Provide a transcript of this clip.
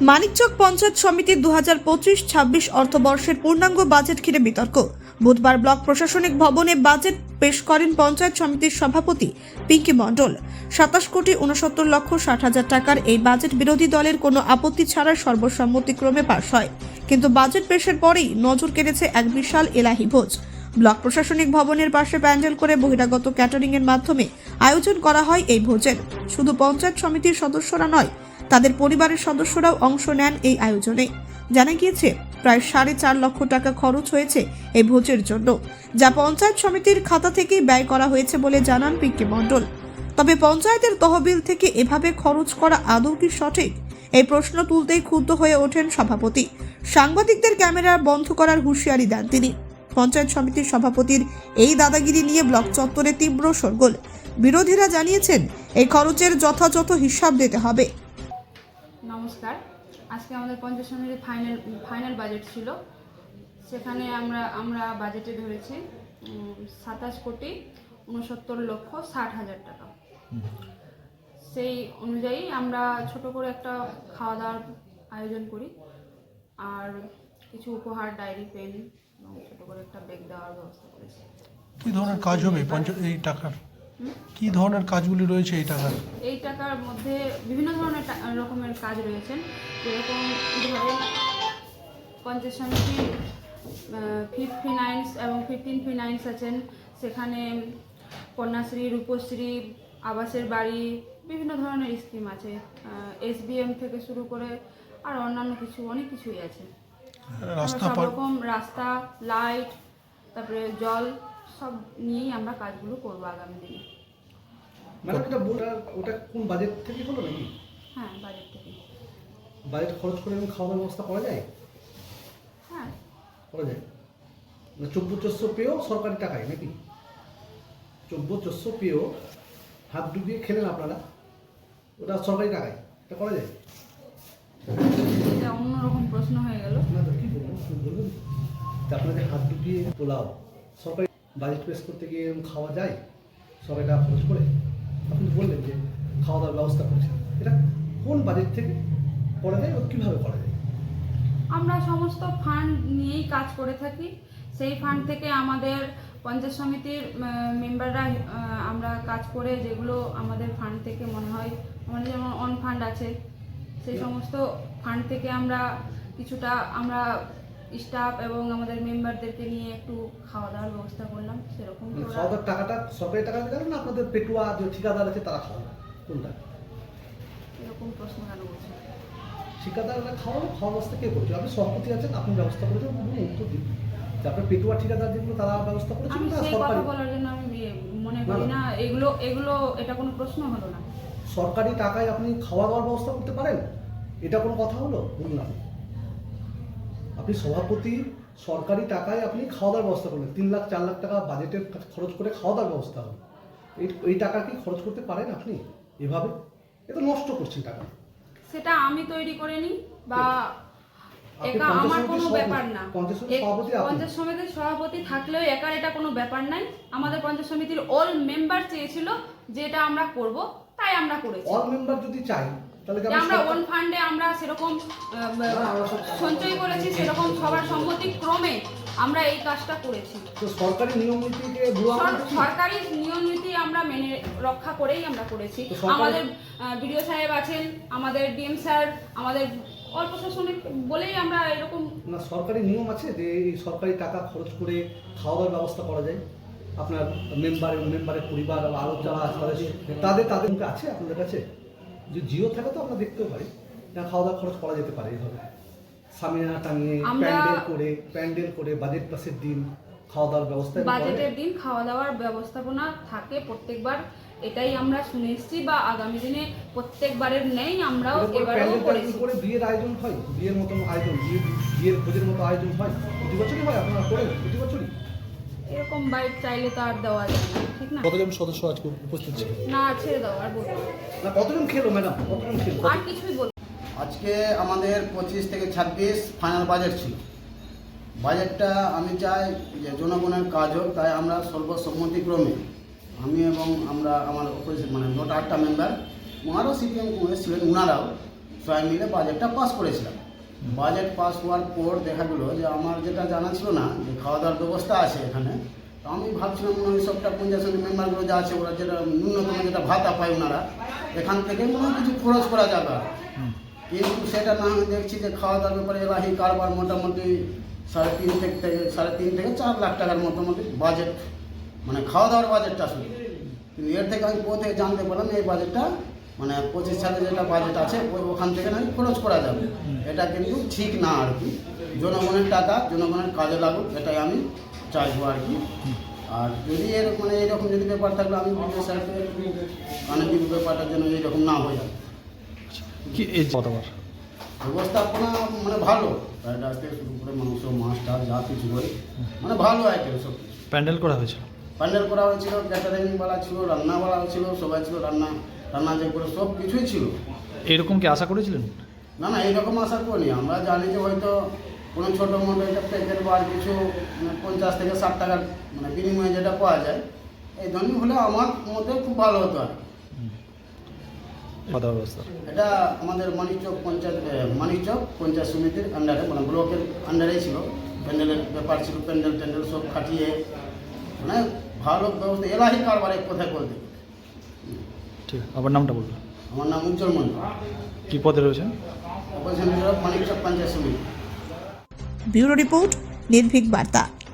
মানিকচক পঞ্চায়েত সমিতির দু হাজার পঁচিশ ছাব্বিশ অর্থবর্ষের পূর্ণাঙ্গ বাজেট ঘিরে বিতর্ক। বুধবার ব্লক প্রশাসনিক ভবনে বাজেট পেশ করেন পঞ্চায়েত সমিতির সভাপতি পিঙ্কি মণ্ডল। সাতাশ কোটি উনসত্তর লক্ষ ষাট হাজার টাকার এই বাজেট বিরোধী দলের কোনো আপত্তি ছাড়া সর্বসম্মতিক্রমে পাশ হয়। কিন্তু বাজেট পেশের পরেই নজর কেড়েছে এক বিশাল এলাহি ভোজ। ব্লক প্রশাসনিক ভবনের পাশে প্যান্ডেল করে বহিরাগত ক্যাটারিং এর মাধ্যমে আয়োজন করা হয় এই ভোজের। শুধু পঞ্চায়েত সমিতির সদস্যরা নয় তাদের পরিবারের সদস্যরাও অংশ নেন এই আয়োজনে। জানা গিয়েছে, প্রায় সাড়ে চার লক্ষ টাকা খরচ হয়েছে এই ভোজের জন্য, যা পঞ্চায়েত সমিতির খাতা থেকেই ব্যয় করা হয়েছে বলে জানান পিকে মণ্ডল। তবে পঞ্চায়েতের তহবিল থেকে এভাবে খরচ করা আদৌ কি সঠিক? এই প্রশ্ন তুলতেই ক্ষুব্ধ হয়ে ওঠেন সভাপতি। সাংবাদিকদের ক্যামেরা বন্ধ করার হুঁশিয়ারি দেন তিনি। পঞ্চায়েত সমিতির সভাপতির এই দাদাগিরি নিয়ে ব্লক চত্বরে তীব্র সরগোল বিরোধীরা জানিয়েছেন, এই খরচের যথাযথ হিসাব দিতে হবে। নমস্কার। আজকে আমাদের পঞ্চাশ সমিতির ফাইনাল ফাইনাল বাজেট ছিল। সেখানে আমরা আমরা বাজেটে ধরেছি সাতাশ কোটি উনসত্তর লক্ষ ষাট হাজার টাকা। সেই অনুযায়ী আমরা ছোট করে একটা খাওয়া দাওয়ার আয়োজন করি। আর কিছু উপহার ডায়েরি পেন এবং ছোট করে একটা ব্যাগ দেওয়ার ব্যবস্থা করেছি। কি ধরনের কাজ হবে এই টাকার? কি ধরনের কাজগুলি রয়েছে এই টাকার? এই টাকার মধ্যে বিভিন্ন ধরনের রকমের কাজ রয়েছে যেরকম ধরেন পঞ্চায়েত সমিতি ফিফ ফিনান্স এবং ফিফটিন ফিনান্স আছেন। সেখানে কন্যাশ্রী রূপশ্রী আবাসের বাড়ি বিভিন্ন ধরনের স্কিম আছে। এসবিএম থেকে শুরু করে আর অন্যান্য কিছু অনেক কিছুই আছে। রাস্তা সব রকম রাস্তা লাইট তারপরে জল সব নিয়েই আমরা কাজগুলো করব আগামী দিনে। ম্যাডাম এটা ওটা ওটা কোন বাজেট থেকে হলো নাকি? হ্যাঁ বাজেট থেকে। বাজেট খরচ করে এরকম খাওয়ার ব্যবস্থা করা যায়? হ্যাঁ। করা যায়? মানে চব্বো চোদ্দ পেয়েও সরকারি টাকায় নাকি? চব্বো চোদ্দ পেয়েও হাত ডুবিয়ে খেলেন আপনারা? ওটা সরকারি টাকায় এটা করা যায়? অন্যরকম প্রশ্ন হয়ে গেল। না তো কী বলব বলুন। তা আপনাদের হাত ডুবিয়ে পোলাও সরকারি বাজেট পেশ করতে গিয়ে এরকম খাওয়া যায়? সরকারি টাকা খরচ করে? আপনি বললেন যে খাওয়া দাওয়ার ব্যবস্থা করছেন। এটা কোন বাজেট থেকে করা যায় ও কীভাবে করা যায়? আমরা সমস্ত ফান্ড নিয়েই কাজ করে থাকি। সেই ফান্ড থেকে আমাদের পঞ্চায়েত সমিতির মেম্বাররা আমরা কাজ করে যেগুলো আমাদের ফান্ড থেকে মনে হয় আমাদের যেমন অন ফান্ড আছে সেই সমস্ত ফান্ড থেকে আমরা কিছুটা আমরা স্টাফ এবং আমাদের মেম্বারদেরকে নিয়ে একটু খাওয়া দাওয়ার ব্যবস্থা করলাম সেরকম। মানে খাওয়া দাওয়ার টাকাটা সরকারি টাকা দেবেন না? আপনাদের পেটুয়া যে ঠিকাদার আছে তারা খাওয়াবে? কোনটা? এরকম প্রশ্ন কেন বলছেন ঠিকাদাররা খাওয়ানো খাওয়া ব্যবস্থা কে করছে? আপনি সভাপতি আছেন আপনি ব্যবস্থা করেছেন বলুন উত্তর দিন। যে আপনার পেটুয়া ঠিকাদার যেগুলো তারা ব্যবস্থা করেছেন আমি না সরকারি? বলার জন্য আমি বি- মনে করি না। এগুলো এগুলো এটা কোনো প্রশ্ন হলো না। সরকারি টাকায় আপনি খাওয়া দাওয়ার ব্যবস্থা করতে পারেন? এটা কোনো কথা হলো? বলুন আপনি। আপনি সভাপতি সরকারি টাকায় আপনি খাওয়া দাওয়ার ব্যবস্থা করলেন তিন লাখ চার লাখ টাকা বাজেটের খরচ করে খাওয়া দাওয়ার ব্যবস্থা হলো এই এই টাকা কি খরচ করতে পারেন আপনি এভাবে? এ তো নষ্ট করছেন টাকা। সেটা আমি তৈরি করে নিই বা একা আমার কোনো ব্যাপার না। পঞ্চায়েত সমিতির সভাপতি পঞ্চায়েত সমিতির সভাপতি থাকলেও একার এটা কোনো ব্যাপার নাই। আমাদের পঞ্চায়েত সমিতির অল মেম্বার চেয়েছিল যে এটা আমরা করব। তাই আমরা করেছি। অল মেম্বার যদি চাই তাহলে আমরা ওন ফান্ডে আমরা সেরকম সঞ্চয় করেছি সেরকম সবার সম্মতি ক্রমে আমরা এই কাজটা করেছি। তো সরকারি নিয়ম নীতিকে? সরকারি নিয়ম নীতি আমরা মেনে রক্ষা করেই আমরা করেছি। আমাদের বিডিও সাহেব আছেন আমাদের ডিএম স্যার আমাদের অল্প প্রশাসনিক বলেই আমরা এরকম না সরকারি নিয়ম আছে যে এই সরকারি টাকা খরচ করে খাওয়া দাওয়ার ব্যবস্থা করা যায়। আপনার মেম্বার মেম্বারের পরিবার বা আরও যারা আছে তাদের তাদের আছে আপনাদের কাছে? যে জিও থাকে তো আমরা দেখতেও পারি। না খাওয়া দাওয়া খরচ করা যেতে পারে এইভাবে। সামিনা টাঙিয়ে প্যান্ডেল করে প্যান্ডেল করে বাজেট পাসের দিন খাওয়া দাওয়ার ব্যবস্থা? বাজেটের দিন খাওয়া দাওয়ার ব্যবস্থাপনা থাকে প্রত্যেকবার। এটাই আমরা শুনে এসেছি বা আগামী দিনে প্রত্যেকবারের নেই আমরাও এবারেও করেছি করে বিয়ের আয়োজন হয়। বিয়ের মতন আয়োজন বিয়ে বিয়ের ভোজের মতো আয়োজন হয়। প্রতি বছরই হয় আপনারা করেন প্রতি বছরই এরকম বাইক চাইলে তো আর দেওয়া যায় না ঠিক না? কতজন সদস্য আজকে উপস্থিত ছিল? না ছেড়ে দাও আর বলব না। কতজন খেলো ম্যাডাম কতজন খেলো? আর কিছুই বলব না। আজকে আমাদের পঁচিশ থেকে ছাব্বিশ ফাইনাল বাজেট ছিল। বাজেটটা আমি চাই যে জনগণের কাজ হোক তাই আমরা সর্বসম্মতিক্রমে আমি এবং আমরা আমার অপোজিশন মানে মোট আটটা মেম্বার ওনারাও সিপিএম কংগ্রেস ছিলেন ওনারাও সবাই মিলে বাজেটটা পাস করেছিলাম। বাজেট পাস হওয়ার পর দেখা গেলো যে আমার যেটা জানা ছিল না যে খাওয়া দাওয়ার ব্যবস্থা আছে এখানে তো আমি ভাবছিলাম মনে হয় সবটা পঞ্চায়েত মেম্বারগুলো যা আছে ওরা যেটা ন্যূনতম যেটা ভাতা পায় ওনারা এখান থেকে মনে হয় কিছু খরচ করা যাবে। কিন্তু সেটা না আমি দেখছি যে খাওয়া দাওয়ার ব্যাপারে এলাহি কারবার মোটামুটি সাড়ে তিন থেকে সাড়ে তিন থেকে চার লাখ টাকার মোটামুটি বাজেট মানে খাওয়া দাওয়ার বাজেটটা শুধু। কিন্তু এর থেকে আমি কোথা থেকে জানতে পারলাম এই বাজেটটা মানে পঁচিশ সালে যেটা বাজেট আছে ওই ওখান থেকে নাকি খরচ করা যাবে। এটা কিন্তু ঠিক না আর কি। জনগণের টাকা জনগণের কাজে লাগুক এটাই আমি চাইব আর কি। আর যদি এর মানে এইরকম যদি ব্যাপার থাকলে আমি বিজয় স্যারকে কানে দিব ব্যাপারটার জন্য এইরকম না হয়ে যায়। কতবার ব্যবস্থাপনা মানে ভালো। ফ্রাইড রাইস থেকে শুরু করে মাংস মাছ যা কিছু করে মানে ভালো আইটেম সব প্যান্ডেল করা হয়েছিল? প্যান্ডেল করা হয়েছিল ক্যাটারিংওয়ালা ছিল রান্নাওয়ালা ছিল সবাই ছিল রান্না। রান্না যে করে সব কিছুই ছিল। এরকম কি আশা করেছিলেন? না না এইরকম আশা করিনি। আমরা জানি যে হয়তো কোনো ছোটো মোটো একটা প্যাকেট বা আর কিছু মানে পঞ্চাশ থেকে ষাট টাকার মানে বিনিময়ে যেটা পাওয়া যায় এই ধরনের হলে আমার মতে খুব ভালো হতো আর এটা আমাদের মানিকচক পঞ্চায়েত মানিকচক পঞ্চায়েত সমিতির আন্ডারে মানে ব্লকের আন্ডারেই ছিল। প্যান্ডেলের ব্যাপার ছিল প্যান্ডেল ট্যান্ডেল সব খাটিয়ে মানে ভালো ব্যবস্থা এলাহি কারবার এক কথায় বলতে। ঠিক আছে আবার নামটা বলবেন আমার নাম উজ্জ্বল মন্ডল কী পদে রয়েছেন? অপোজিশন মানিকচক পঞ্চায়েত সমিতি। ব্যুরো রিপোর্ট নির্ভীক বার্তা।